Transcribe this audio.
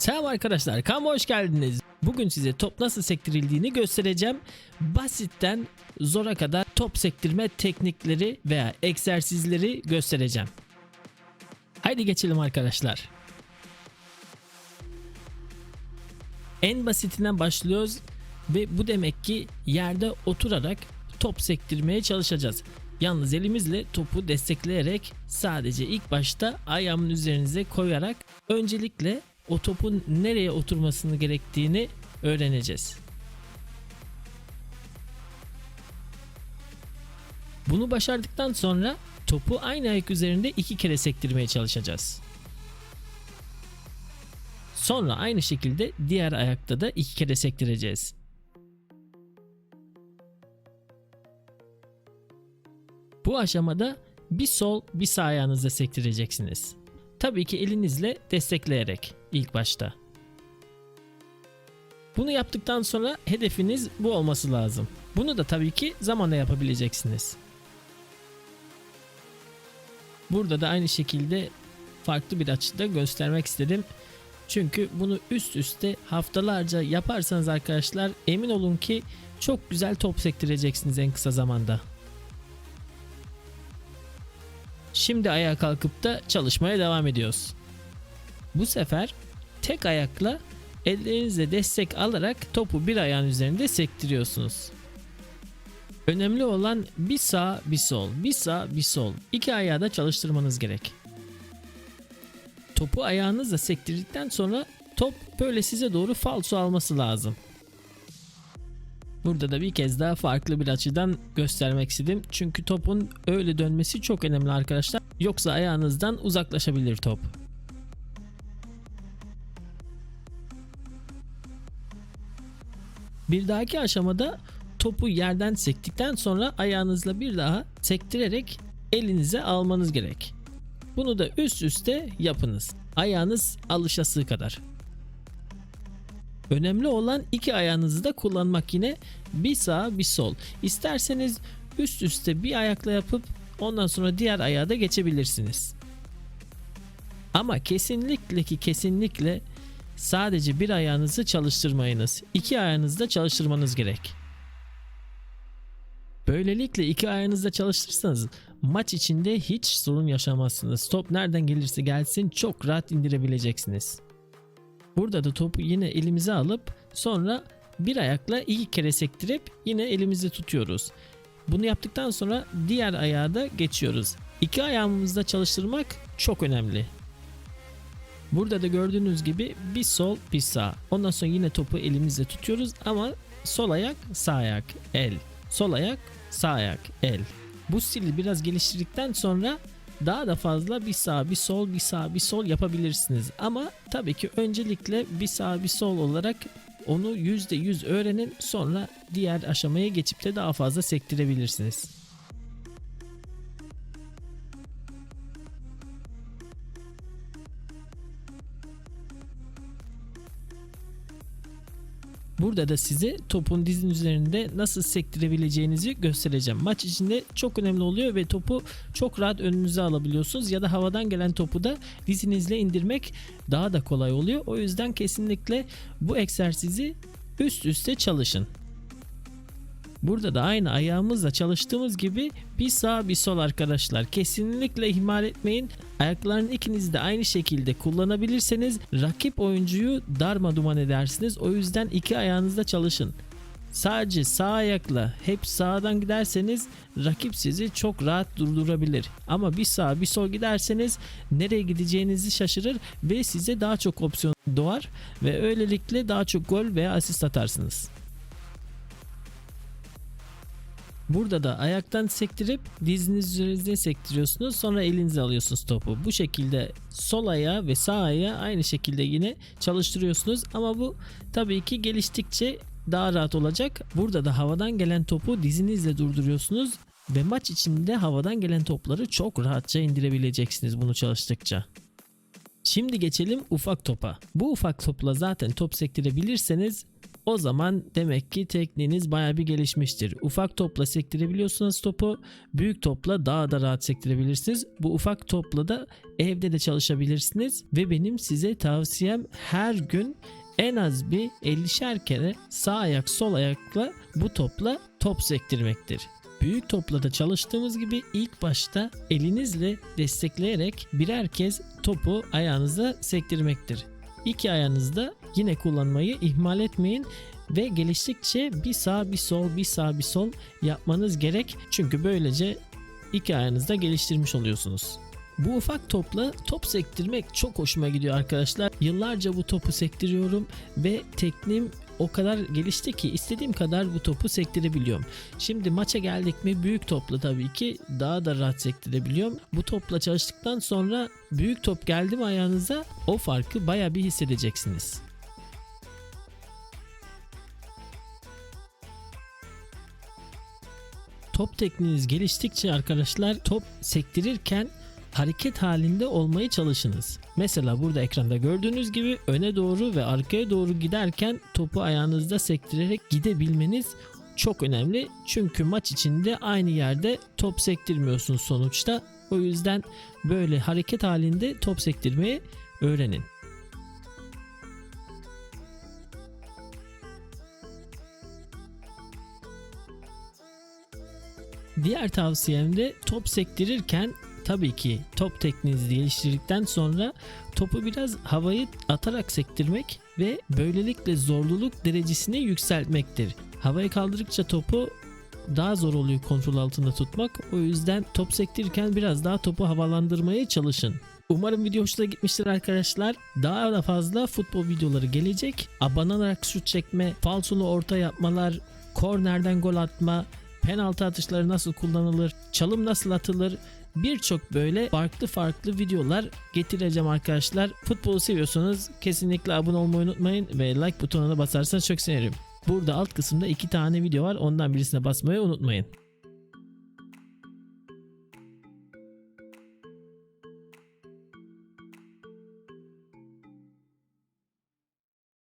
Selam arkadaşlar, kanalıma hoş geldiniz. Bugün size top nasıl sektirildiğini göstereceğim. Basitten zora kadar top sektirme teknikleri veya egzersizleri göstereceğim. Haydi geçelim arkadaşlar. En basitinden başlıyoruz ve bu demek ki yerde oturarak top sektirmeye çalışacağız. Yalnız elimizle topu destekleyerek sadece ilk başta ayağımın üzerinize koyarak öncelikle o topun nereye oturmasını gerektiğini öğreneceğiz. Bunu başardıktan sonra topu aynı ayak üzerinde iki kere sektirmeye çalışacağız. Sonra aynı şekilde diğer ayakta da iki kere sektireceğiz. Bu aşamada bir sol bir sağ ayağınızla sektireceksiniz. Tabii ki elinizle destekleyerek ilk başta. Bunu yaptıktan sonra hedefiniz bu olması lazım. Bunu da tabii ki zamanla yapabileceksiniz. Burada da aynı şekilde farklı bir açıda göstermek istedim. Çünkü bunu üst üste haftalarca yaparsanız arkadaşlar emin olun ki çok güzel top sektireceksiniz en kısa zamanda. Şimdi ayağa kalkıp da çalışmaya devam ediyoruz. Bu sefer tek ayakla ellerinizle destek alarak topu bir ayağın üzerinde sektiriyorsunuz. Önemli olan bir sağ bir sol, bir sağ bir sol. İki ayağı da çalıştırmanız gerek. Topu ayağınızla sektirdikten sonra top böyle size doğru falso alması lazım. Burada da bir kez daha farklı bir açıdan göstermek istedim. Çünkü topun öyle dönmesi çok önemli arkadaşlar. Yoksa ayağınızdan uzaklaşabilir top. Bir dahaki aşamada topu yerden sektikten sonra ayağınızla bir daha sektirerek elinize almanız gerek. Bunu da üst üste yapınız. Ayağınız alışası kadar. Önemli olan iki ayağınızı da kullanmak yine bir sağ bir sol. İsterseniz üst üste bir ayakla yapıp ondan sonra diğer ayağa da geçebilirsiniz. Ama kesinlikle ki kesinlikle sadece bir ayağınızı çalıştırmayınız. İki ayağınızı da çalıştırmanız gerek. Böylelikle iki ayağınızda çalıştırırsanız maç içinde hiç sorun yaşamazsınız. Top nereden gelirse gelsin çok rahat indirebileceksiniz. Burada da topu yine elimize alıp sonra bir ayakla iki kere sektirip yine elimizi tutuyoruz. Bunu yaptıktan sonra diğer ayağa da geçiyoruz. İki ayağımızda çalıştırmak çok önemli. Burada da gördüğünüz gibi bir sol bir sağ. Ondan sonra yine topu elimizle tutuyoruz ama sol ayak sağ ayak el. Sol ayak sağ ayak el. Bu stili biraz geliştirdikten sonra daha da fazla bir sağ bir sol bir sağ bir sol yapabilirsiniz. Ama tabii ki öncelikle bir sağ bir sol olarak onu %100 öğrenin sonra diğer aşamaya geçip de daha fazla sektirebilirsiniz. Burada da size topun dizin üzerinde nasıl sektirebileceğinizi göstereceğim. Maç içinde çok önemli oluyor ve topu çok rahat önünüze alabiliyorsunuz ya da havadan gelen topu da dizinizle indirmek daha da kolay oluyor. O yüzden kesinlikle bu egzersizi üst üste çalışın. Burada da aynı ayağımızla çalıştığımız gibi bir sağ bir sol arkadaşlar. Kesinlikle ihmal etmeyin. Ayakların ikinizi de aynı şekilde kullanabilirseniz rakip oyuncuyu darma duman edersiniz. O yüzden iki ayağınızda çalışın. Sadece sağ ayakla hep sağdan giderseniz rakip sizi çok rahat durdurabilir. Ama bir sağ bir sol giderseniz nereye gideceğinizi şaşırır ve size daha çok opsiyon doğar ve öylelikle daha çok gol veya asist atarsınız. Burada da ayaktan sektirip diziniz üzerinize sektiriyorsunuz. Sonra elinize alıyorsunuz topu. Bu şekilde sol ayağı ve sağ ayağı aynı şekilde yine çalıştırıyorsunuz. Ama bu tabii ki geliştikçe daha rahat olacak. Burada da havadan gelen topu dizinizle durduruyorsunuz. Ve maç içinde havadan gelen topları çok rahatça indirebileceksiniz bunu çalıştıkça. Şimdi geçelim ufak topa. Bu ufak topla zaten top sektirebilirseniz O zaman demek ki tekniğiniz baya bir gelişmiştir. Ufak topla sektirebiliyorsunuz topu. Büyük topla daha da rahat sektirebilirsiniz. Bu ufak topla da evde de çalışabilirsiniz. Ve benim size tavsiyem her gün en az bir 50'şer kere sağ ayak sol ayakla bu topla top sektirmektir. Büyük topla da çalıştığımız gibi ilk başta elinizle destekleyerek birer kez topu ayağınıza sektirmektir. İki ayağınızda yine kullanmayı ihmal etmeyin ve geliştikçe bir sağ bir sol bir sağ bir sol yapmanız gerek. Çünkü böylece iki ayağınızda geliştirmiş oluyorsunuz. Bu ufak topla top sektirmek çok hoşuma gidiyor arkadaşlar. Yıllarca bu topu sektiriyorum ve tekniğim o kadar gelişti ki istediğim kadar bu topu sektirebiliyorum. Şimdi maça geldik mi büyük topla tabii ki daha da rahat sektirebiliyorum. Bu topla çalıştıktan sonra büyük top geldi mi ayağınıza o farkı baya bir hissedeceksiniz. Top tekniğiniz geliştikçe arkadaşlar top sektirirken hareket halinde olmaya çalışınız. Mesela burada ekranda gördüğünüz gibi öne doğru ve arkaya doğru giderken topu ayağınızda sektirerek gidebilmeniz çok önemli. Çünkü maç içinde aynı yerde top sektirmiyorsunuz sonuçta. O yüzden böyle hareket halinde top sektirmeyi öğrenin. Diğer tavsiyem de top sektirirken tabii ki top tekniğinizi geliştirdikten sonra topu biraz havayı atarak sektirmek ve böylelikle zorluluk derecesini yükseltmektir. Havaya kaldırdıkça topu daha zor oluyor kontrol altında tutmak. O yüzden top sektirirken biraz daha topu havalandırmaya çalışın. Umarım video hoşuna gitmiştir arkadaşlar. Daha da fazla futbol videoları gelecek. Abone olarak şut çekme, falsolu orta yapmalar, kornerden gol atma, penaltı atışları nasıl kullanılır, çalım nasıl atılır, birçok böyle farklı farklı videolar getireceğim arkadaşlar. Futbolu seviyorsanız kesinlikle abone olmayı unutmayın ve like butonuna basarsanız çok sevinirim. Burada alt kısımda iki tane video var ondan birisine basmayı unutmayın.